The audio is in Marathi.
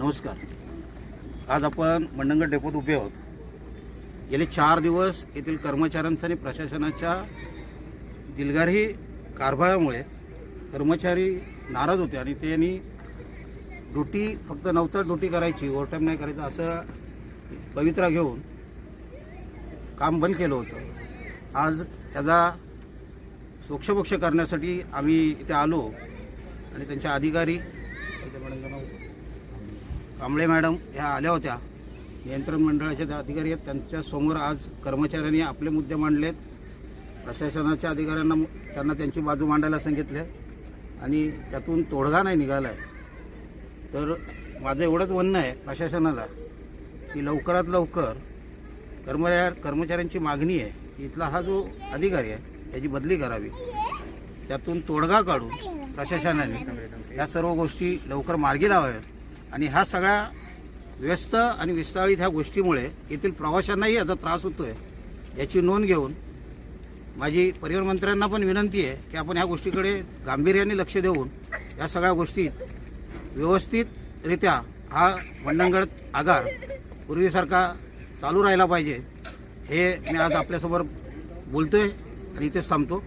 नमस्कार. आज आपण मंडणगड डेपोत उभे आहोत. गेले चार दिवस येथील कर्मचाऱ्यांचा आणि प्रशासनाच्या दिलगारी कारभारामुळे कर्मचारी नाराज होते आणि त्यांनी ड्युटी फक्त नवतर ड्युटी करायची ओव्हरटाईम नाही करायचं असं पवित्रा घेऊन काम बंद केलं होतं. आज त्याचा सोक्षमोक्ष करण्यासाठी आम्ही इथे आलो आणि त्यांच्या अधिकारी त्यांच्या कांबळे मॅडम ह्या आल्या होत्या. नियंत्रण मंडळाचे जे अधिकारी आहेत त्यांच्यासमोर आज कर्मचाऱ्यांनी आपले मुद्दे मांडलेत. प्रशासनाच्या अधिकाऱ्यांना त्यांना त्यांची बाजू मांडायला सांगितले. आणि त्यातून तोडगा नाही निघाला आहे तर माझं एवढंच म्हणणं आहे प्रशासनाला की लवकरात लवकर कर्मचार कर्मचाऱ्यांची मागणी आहे इथला हा जो अधिकारी आहे त्याची बदली करावी. त्यातून तोडगा काढून प्रशासनाने या सर्व गोष्टी लवकर मार्गी लावाव्यात. आणि ह्या सगळ्या व्यस्त आणि विस्तारित ह्या गोष्टीमुळे येथील प्रवाशांनाही याचा त्रास होतो आहे याची नोंद घेऊन माझी परिवहन मंत्र्यांना पण विनंती आहे की आपण ह्या गोष्टीकडे गांभीर्याने लक्ष देऊन या सगळ्या गोष्टीत व्यवस्थितरित्या हा मंडणगड आगार पूर्वीसारखा चालू राहिला पाहिजे हे मी आज आपल्यासमोर बोलतो आहे आणि इथेच थांबतो.